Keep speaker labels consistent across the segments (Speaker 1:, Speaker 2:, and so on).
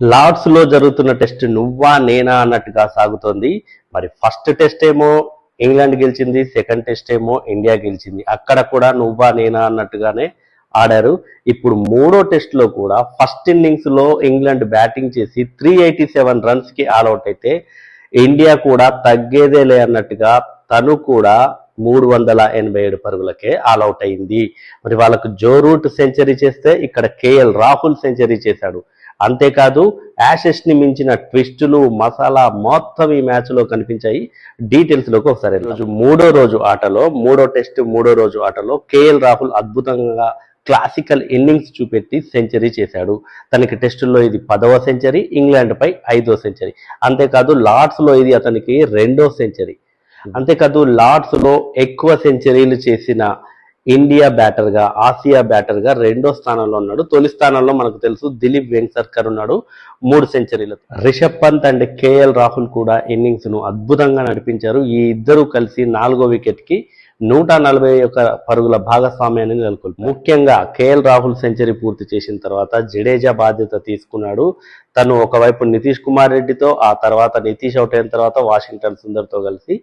Speaker 1: లార్డ్స్లో జరుగుతున్న టెస్ట్ నువ్వా నేనా అన్నట్టుగా సాగుతోంది. మరి ఫస్ట్ టెస్ట్ ఏమో ఇంగ్లాండ్ గెలిచింది సెకండ్ టెస్ట్ ఏమో ఇండియా గెలిచింది. అక్కడ కూడా నువ్వా నేనా అన్నట్టుగానే ఆడారు. ఇప్పుడు మూడో టెస్ట్లో కూడా ఫస్ట్ ఇన్నింగ్స్లో ఇంగ్లాండ్ బ్యాటింగ్ చేసి త్రీ ఎయిటీ సెవెన్ రన్స్కి ఆల్అౌట్ అయితే ఇండియా కూడా తగ్గేదేలే అన్నట్టుగా తను కూడా మూడు వందల ఎనభై ఏడు పరుగులకే ఆల్అౌట్ అయింది. మరి వాళ్ళకు జో రూట్ సెంచరీ చేస్తే ఇక్కడ కేఎల్ రాహుల్ సెంచరీ చేశాడు. అంతేకాదు యాషెస్ని మించిన ట్విస్టులు మసాలా మొత్తం ఈ మ్యాచ్లో కనిపించాయి. డీటెయిల్స్లోకి ఒకసారి. రోజు మూడో రోజు ఆటలో మూడో టెస్ట్ మూడో రోజు ఆటలో కేఎల్ రాహుల్ అద్భుతంగా క్లాసికల్ ఇన్నింగ్స్ చూపెట్టి సెంచరీ చేశాడు. తనకి టెస్టుల్లో ఇది పదవ సెంచరీ ఇంగ్లాండ్ పై ఐదో సెంచరీ. అంతేకాదు లార్డ్స్లో ఇది అతనికి రెండో సెంచరీ. అంతేకాదు లార్డ్స్లో ఎక్కువ సెంచరీలు చేసిన ఇండియా బ్యాటర్గా ఆసియా బ్యాటర్గా రెండో స్థానంలో ఉన్నాడు. తొలి స్థానంలో మనకు తెలుసు దిలీప్ వెంకసర్కర్ ఉన్నాడు మూడు సెంచరీలు Rishabh Pant and K L Rahul కూడా ఇన్నింగ్స్ను అద్భుతంగా నడిపించారు. ఈ ఇద్దరు కలిసి నాలుగో వికెట్కి నూట నలభై ఒక్క పరుగుల భాగస్వామ్యాన్ని నెలకొల్పారు. ముఖ్యంగా కేఎల్ రాహుల్ సెంచరీ పూర్తి చేసిన తర్వాత జడేజా బాధ్యత తీసుకున్నాడు. తను ఒకవైపు నితీష్ కుమార్ రెడ్డితో ఆ తర్వాత నితీష్ అవుట్ అయిన తర్వాత వాషింగ్టన్ సుందర్తో కలిసి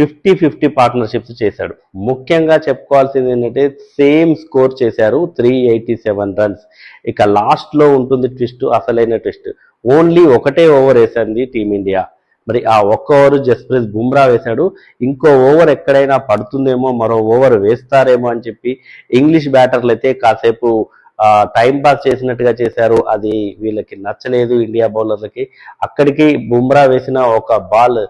Speaker 1: ఫిఫ్టీ ఫిఫ్టీ పార్ట్నర్షిప్స్ చేశాడు. ముఖ్యంగా చెప్పుకోవాల్సింది ఏంటంటే సేమ్ స్కోర్ చేశారు త్రీ ఎయిటీ సెవెన్ రన్స్. ఇక లాస్ట్లో ఉంటుంది ట్విస్ట్ అసలైన ట్విస్ట్. ఓన్లీ ఒకటే ఓవర్ వేసింది టీమిండియా. మరి ఆ ఒక్క ఓవర్ జస్ప్రీత్ బుమ్రా వేశాడు. ఇంకో ఓవర్ ఎక్కడైనా పడుతుందేమో మరో ఓవర్ వేస్తారేమో అని చెప్పి ఇంగ్లీష్ బ్యాటర్లు అయితే కాసేపు టైం పాస్ చేసినట్టుగా చేశారు. అది వీళ్ళకి నచ్చలేదు ఇండియా బౌలర్లకి అక్కడికి బుమ్రా వేసిన ఒక బాల్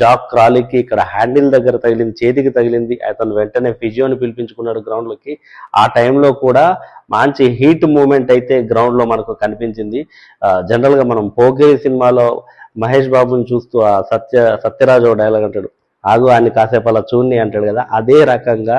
Speaker 1: జాక్ క్రాలీకి ఇక్కడ హ్యాండిల్ దగ్గర తగిలింది చేతికి తగిలింది. అతను వెంటనే ఫిజియోని పిలిపించుకున్నాడు గ్రౌండ్లోకి. ఆ టైంలో కూడా మంచి హీట్ మూమెంట్ అయితే గ్రౌండ్లో మనకు కనిపించింది. జనరల్గా మనం పోగే సినిమాలో మహేష్ బాబుని చూస్తూ ఆ సత్య సత్యరాజు ఓ డైలాగ్ అంటాడు. ఆగు ఆయన కాసేపు అలా చూడండి అంటాడు కదా. అదే రకంగా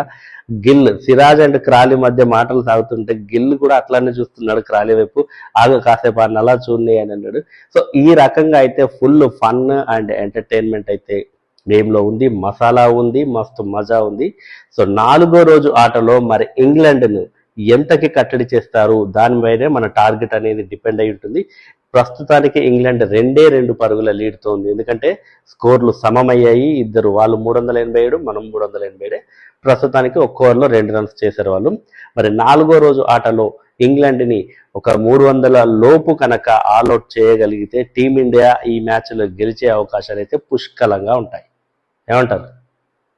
Speaker 1: గిల్ సిరాజ్ అండ్ క్రాలి మధ్య మాటలు సాగుతుంటే గిల్ కూడా అట్లానే చూస్తున్నాడు క్రాలి వైపు. ఆగు కాసేపు ఆ అలా చూడండి అని అన్నాడు. సో ఈ రకంగా అయితే ఫుల్ ఫన్ అండ్ ఎంటర్టైన్మెంట్ అయితే గేమ్లో ఉంది. మసాలా ఉంది మస్తు మజా ఉంది. సో నాలుగో రోజు ఆటలో మరి ఇంగ్లాండ్ను ఎంతకి కట్టడి చేస్తారు? దానిపైనే మన టార్గెట్ అనేది డిపెండ్ అయి ఉంటుంది. ప్రస్తుతానికి ఇంగ్లాండ్ రెండే రెండు పరుగుల లీడ్తో ఉంది. ఎందుకంటే స్కోర్లు సమమయ్యాయి. ఇద్దరు వాళ్ళు మూడు వందల ఎనభై ఏడు మనం మూడు వందల ఎనభై ఏడే. ప్రస్తుతానికి ఒక్క ఓవర్లో రెండు రన్స్ చేశారు వాళ్ళు. మరి నాలుగో రోజు ఆటలో ఇంగ్లాండ్ని ఒక మూడు వందల లోపు కనుక ఆల్అౌట్ చేయగలిగితే టీమిండియా ఈ మ్యాచ్లో గెలిచే అవకాశాలు అయితే పుష్కలంగా ఉంటాయి. ఏమంటారు?